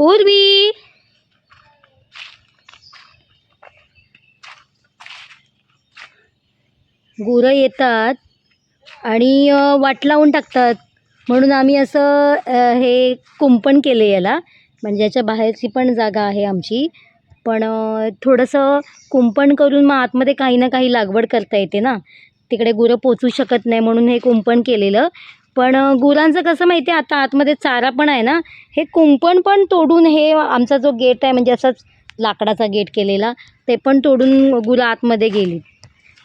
उर्वी गुरं येतात आणि वाट लावून टाकतात. म्हणून आम्ही असं हे कुंपण केलं याला. म्हणजे याच्या बाहेरची पण जागा आहे आमची. पण थोडंसं कुंपण करून मग आतमध्ये काही ना काही लागवड करता येते ना. तिकडे गुरं पोचू शकत नाही म्हणून हे कुंपण केलेलं. पण गुरांचं कसं माहिती आहे आता आतमध्ये चारा पण आहे ना हे कुंपण पण तोडून हे आमचा जो गेट आहे म्हणजे असाच लाकडाचा गेट केलेला ते पण तोडून गुरं आतमध्ये गेली.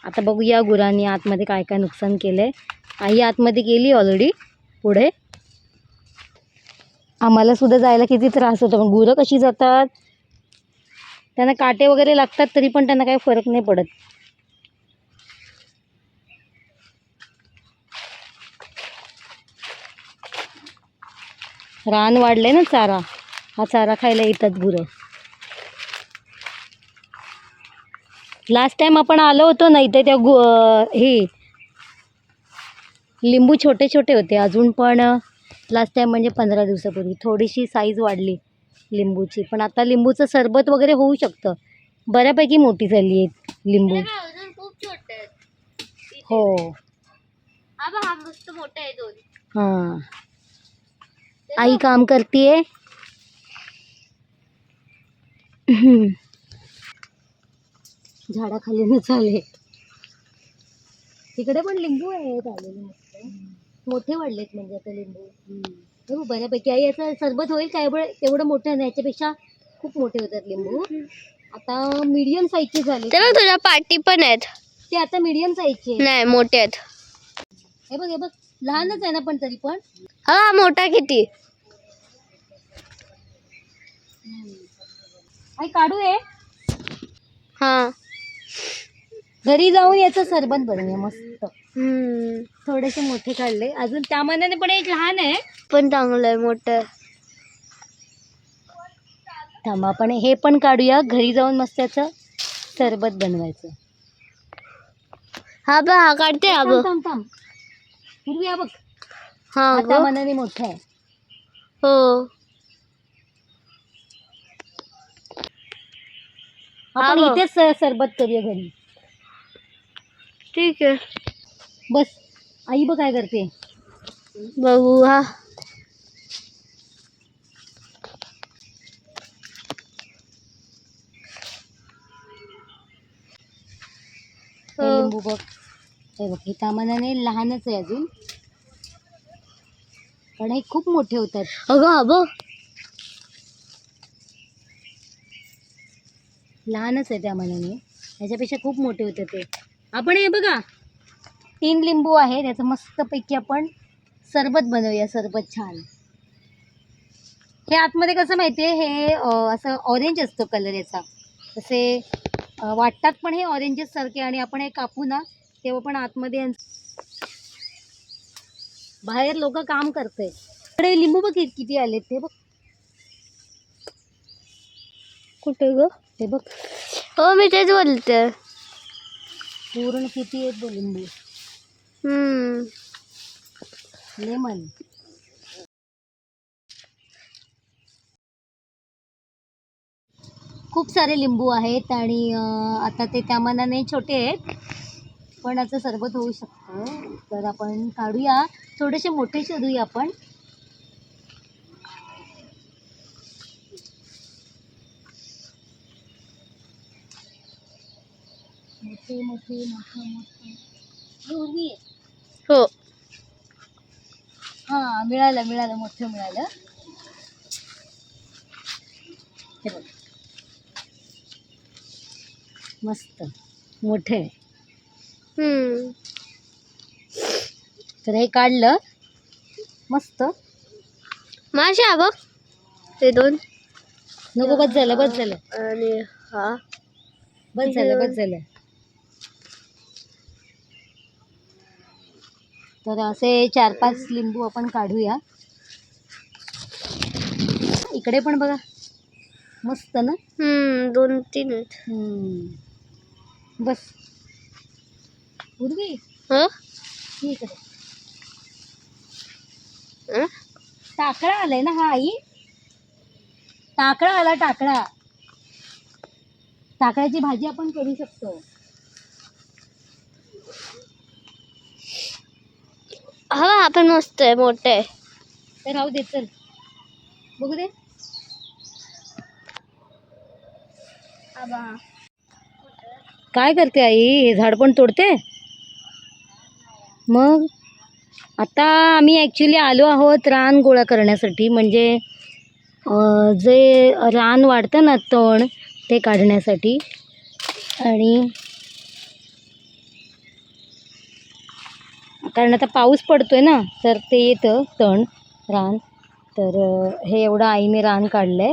आता बघूया गुरांनी आतमध्ये काय काय नुकसान केलं आहे आई आतमध्ये गेली ऑलरेडी पुढे. आम्हाला सुद्धा जायला किती त्रास होतो. पण गुरं कशी जातात? त्यांना काटे वगैरे लागतात तरी पण त्यांना काही फरक नाही पडत. रान वाढले ना चारा. हा चारा खायला येतात गुरं. लास्ट टाइम आपण आलो होतो ना इथे त्या गु हे लिंबू छोटे छोटे होते. अजून पण लास्ट टाइम म्हणजे पंधरा दिवसापूर्वी. थोडीशी साईज वाढली लिंबूची. पण आता लिंबूचं सरबत वगैरे होऊ शकतं. बऱ्यापैकी मोठी झाली आहे लिंबू. हो हा. हा हां आई काम करतीये झाडाखाली न चाले तिकडे पण लिंबू आहेत आलेले मस्त. मोठे वाढलेत म्हणजे आता लिंबू. हो बऱ्यापैकी. आई याचं सरबत होईल काय? एवढं तेवढं मोठं नाही याच्यापेक्षा खूप मोठे होतात लिंबू. आता मीडियम साईजचे झाले ते तुझ्या पाटी पण आहेत. ते आता मीडियम साईजचे नाही मोठे आहेत. हे बघ हे बघ. लहानच आहे ना पण तरी पण. हा मोठा किती? आई काढू आहे हा. घरी जाऊन याचं सरबत बनवूया मस्त. हम्म. थोडेसे मोठे काढले. अजून त्या मनाने पण एक लहान आहे. पण चांगलं आहे मोठं थांबा आपण हे पण काढूया. घरी जाऊन मस्त याचं सरबत बनवायचं. हा बघ हा काढते हा थांब बघ. थांब थांब. पूर्वी हा बघ. हा त्या गं. मनाने मोठा आहे. हो. हा आपण बघ. इथेच स- सरबत करूया घरी. ठीक आहे. बस. आई बघ काय करते. बघू हा. हे हो. लिंबू बघ. हे बघ हे त्या मनाने लहानच आहे अजून. पण हे खूप मोठे होतात. अगं बघ लहानच आहे त्या मनाने. ह्याच्यापेक्षा खूप मोठे होते ते. आपण हे बघा. तीन लिंबू आहे त्याचं मस्तपैकी आपण सरबत बनवूया सरबत छान. हे आतमध्ये कसं माहिती आहे हे असं ऑरेंज असतो कलर याचा. तसे वाटतात पण हे ऑरेंजेस सारखे आणि आपण हे कापू ना तेव्हा पण आतमध्ये बाहेर लोक काम करते इकडे लिंबू बघ किती आलेत ते बघ. कुठे ग? ते बघ. हो मी तेच बोलते. पूर्ण किती आहेत बघ लिंबू? हम्म. लेमन. खूप सारे लिंबू आहेत आणि आता ते त्या मनाने छोटे आहेत. याचं सरबत होऊ शकतं. तर आपण काढूया. थोडेसे मोठे शोधूया आपण. मोठे मोठे मोठे मोठे. हे. हो मिळालं मिळालं मोठं मिळालं. हे बघ. मस्त. मोठे. हम्म. तर हे काढलं. मस्त. माझ्या बघ. ते दोन. नको बस झालं बस झालं. आणि हा. बस झालं बस झालं. तर असे चार पाच लिंबू आपण काढूया. इकडे पण बघा. मस्त ना? हम्म दोन तीन आहेत. हम्म. बस. उर्वी? ह? ठीक आहे हं? टाकळा आलाय ना हा आई? टाकळा आला टाकळा. टाकळ्याची भाजी आपण करू शकतो. हा हा पण मस्त आहे मोठं आहे. राहू दे चल. बघू दे. काय करते आई? हे झाड पण तोडते? मग आता आम्ही ॲक्च्युली आलो आहोत रान गोळा करण्यासाठी. म्हणजे जे रान वाढतं ना तण ते काढण्यासाठी. आणि कारण आता पाऊस पडतोय ना तर ते येतं तण रान. तर हे एवढं आईने रान काढलंय.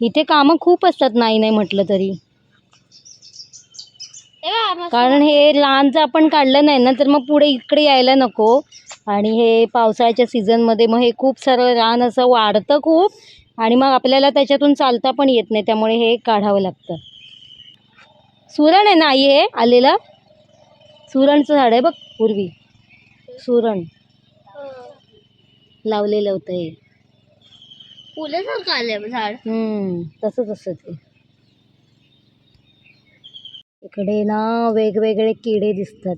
इथे कामं खूप असतात नाही नाही म्हटलं तरी. कारण हे लहानचं आपण काढलं नाही ना तर मग पुढे इकडे यायला नको. आणि हे पावसाळ्याच्या सीझनमध्ये मग हे खूप सारं रान असं वाढतं खूप. आणि मग आपल्याला त्याच्यातून चालता पण येत नाही त्यामुळे हे काढावं लागतं. सुरण आहे ना आई हे आलेलं? सुरणचं झाड आहे बघ पूर्वी. सुरण. लावलेलं होतं हे. आलंय झाड. हम्म, तसंच असतं ते. इकडे ना वेगवेगळे किडे दिसतात.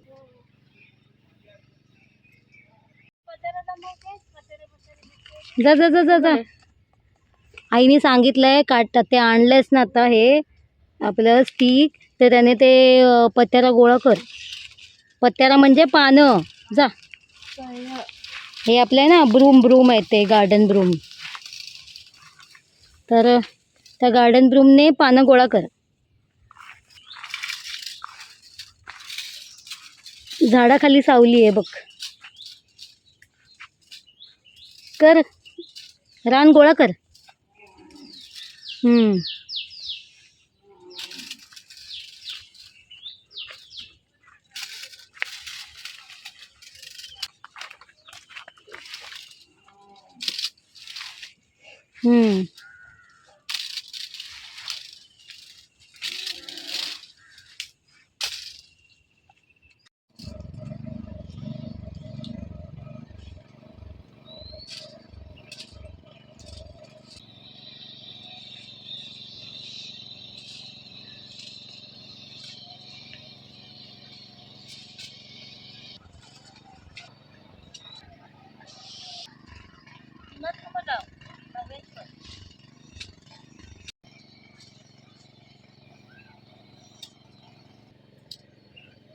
जा जा जा जा जा. आईने सांगितलंय काट ते आणलंयस ना आता हे आपलं स्टिक तर त्याने ते पत्त्याला गोळा कर. पत्त्याला म्हणजे पानं. जा. हे आपले ना ब्रूम ब्रूम आहे ते गार्डन ब्रूम तर त्या गार्डन ब्रूमने पानं गोळा कर. झाडाखाली सावली आहे बघ. कर. रान गोळा कर.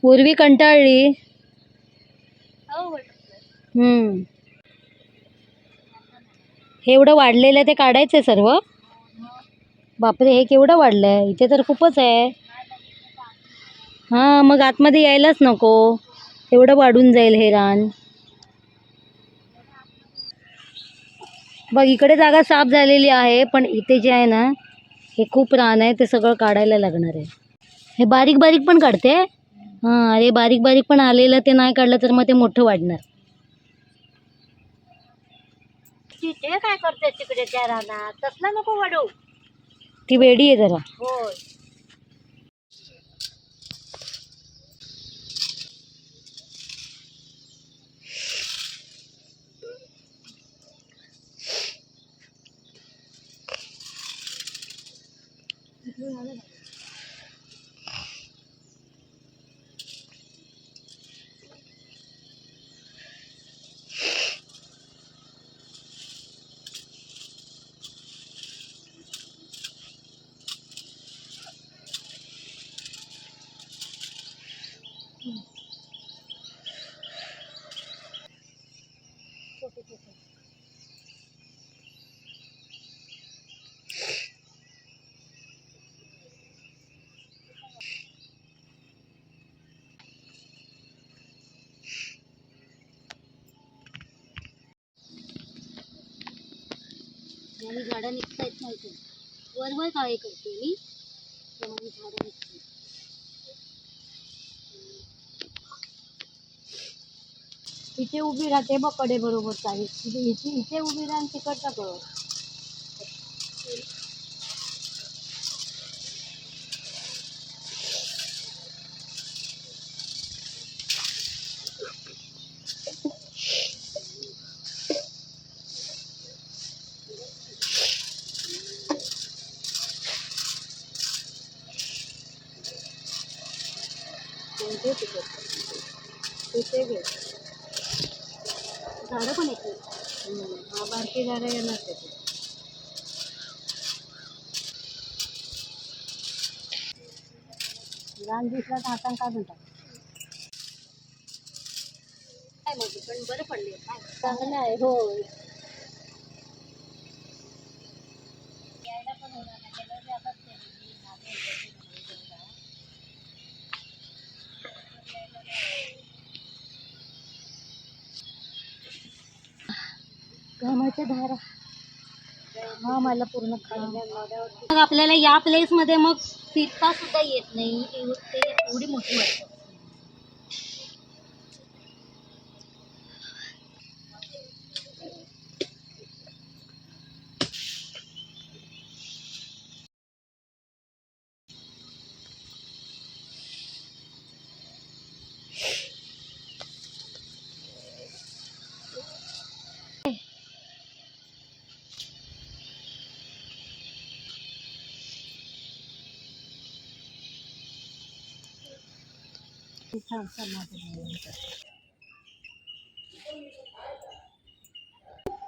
पूर्वी कंटाळली? हम्म. हे एवढं वाढलेलं आहे ते काढायचं आहे सर्व? बापरे हे केवढं वाढलं आहे इथे तर खूपच आहे. हां मग आतमध्ये यायलाच नको. एवढं वाढून जाईल हे रान. बघ इकडे जागा साफ झालेली आहे पण इथे जे आहे ना हे खूप रान आहे ते सगळं काढायला लागणार आहे. हे बारीक बारीक पण काढते? हां अरे बारीक बारीक पण आलेलं ते नाही काढलं तर मग ते मोठं वाढणार. तिथे काय करते तिकडे त्या रानात? तसला नको वाढू. ती वेडी आहे जरा. होय. ज्याने झाडं निघता येत नाही वरवर वर काळे करते मी. त्यामुळे झाडं निघते इथे उभी राहते बकडे बरोबर चालेल इथे इथे उभी राहून तिकडचा कळ. तिथे घे. झाडं पण येते हा बारकी झाडं येणार त्याची रान दिसला तर हातान काढून टाक काय मग पण बरं पडले चांगलं आहे हो धारा हा मला पूर्ण मग आपल्याला या प्लेस मध्ये मग फिरता सुद्धा येत नाही. ते एवढी मोठी वाटते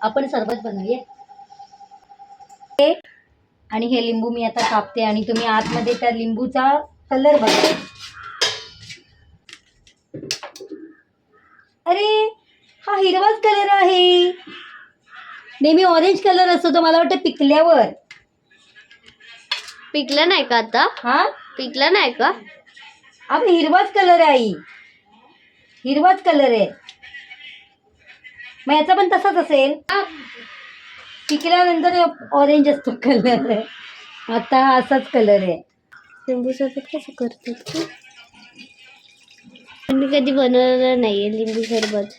आपण सरबत बनवूया. आणि हे लिंबू मी आता कापते आणि तुम्ही आतमध्ये त्या लिंबूचा कलर बघा. अरे हा हिरवाच कलर आहे. नेहमी ऑरेंज कलर असतो तो मला वाटतं पिकल्यावर. पिकलं नाही का आता? हा? पिकलं नाही का? अगं हिरवाच कलर आहे आई. हिरवाच कलर आहे. मग याचा पण तसाच असेल. पिकल्यानंतर ऑरेंज असतो कलर आता हा असाच कलर आहे. लिंबू सरबत कसं करतात मी कधी बनवलं नाहीये लिंबू सरबत.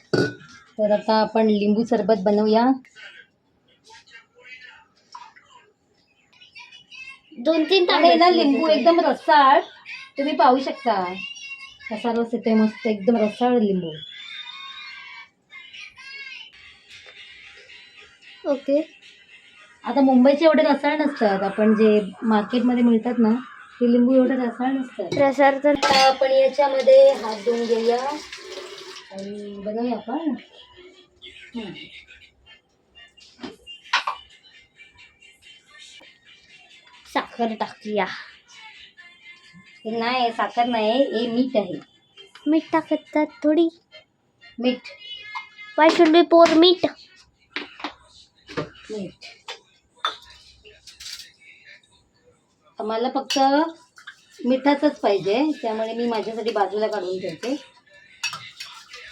तर आता आपण लिंबू सरबत बनवूया. दोन तीन आणि ना लिंबू एकदम रसाळ तुम्ही पाहू शकता. कसा रस येते मस्त एकदम रसाळ लिंबू. ओके. आता मुंबईचे एवढे रसाळ नसतात. आपण जे मार्केटमध्ये मिळतात ना ते लिंबू एवढे रसाळ नसतात. प्रसार तर आपण याच्यामध्ये हात धुवून घेऊया. आणि बनवूया आपण. साखर टाकूया. हे नाही साखर नाही हे मीठ आहे. मीठ टाकतात थोडी. मीठ. वाय शुड बी पोर मीठ मीठ. मला फक्त मिठाचंच पाहिजे त्यामुळे मी माझ्यासाठी बाजूला काढून ठेवते.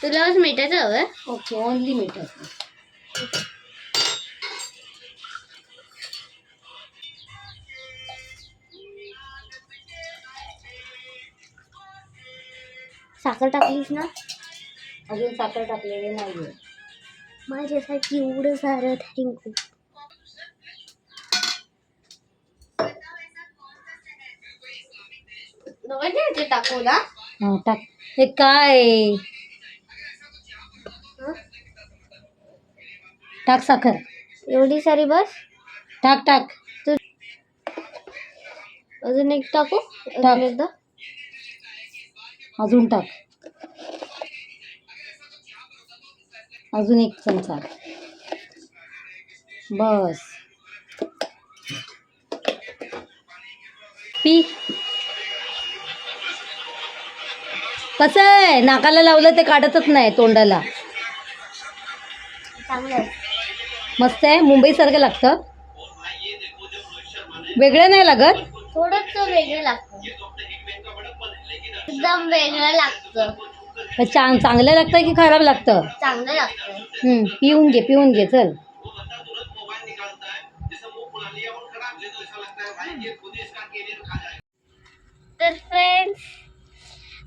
तुला मिठाचं हवं? ओके ओनली मिठाचं. साखर टाकलीस ना? अजून साखर टाकलेली नाही आहे माझ्यासाठी एवढं सारं थँक्यू टाकू ना हा? टाक. हे काय? टाक साखर. एवढी सारी बस? टाक टाक. अजून एक टाकू? टाक. अजून एकदा अजून टाक. अजून एक चमचा. बस. पी. कसं आहे? नाकाला लावलं ते काढतच नाही तोंडाला. मस्त आहे? मुंबईसारखं लागतं? वेगळं नाही लागत? थोडंच वेगळं लागतं. एकदम वेगळं लागतं. चांग चांगलं लागतं की खराब लागतं? चांगलं लागतं हम्म, पिऊन घे पिऊन घे चल. तर फ्रेंड्स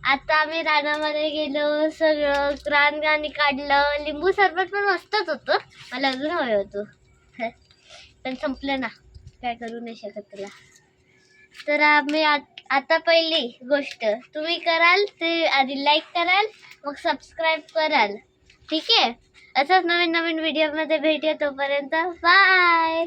आता आम्ही रानामध्ये गेलो सगळं रान गाणी काढलं लिंबू सरबत पण मस्तच होतं. मला अजून हवं होतं. पण संपलं ना काय करू नाही शकत तुला तर आम्ही आत- आता पहिली गोष्ट तुम्ही कराल ते आधी लाईक कराल मग सबस्क्राईब कराल. ठीक आहे? असंच नवीन नवीन व्हिडिओमध्ये भेटूया तोपर्यंत. बाय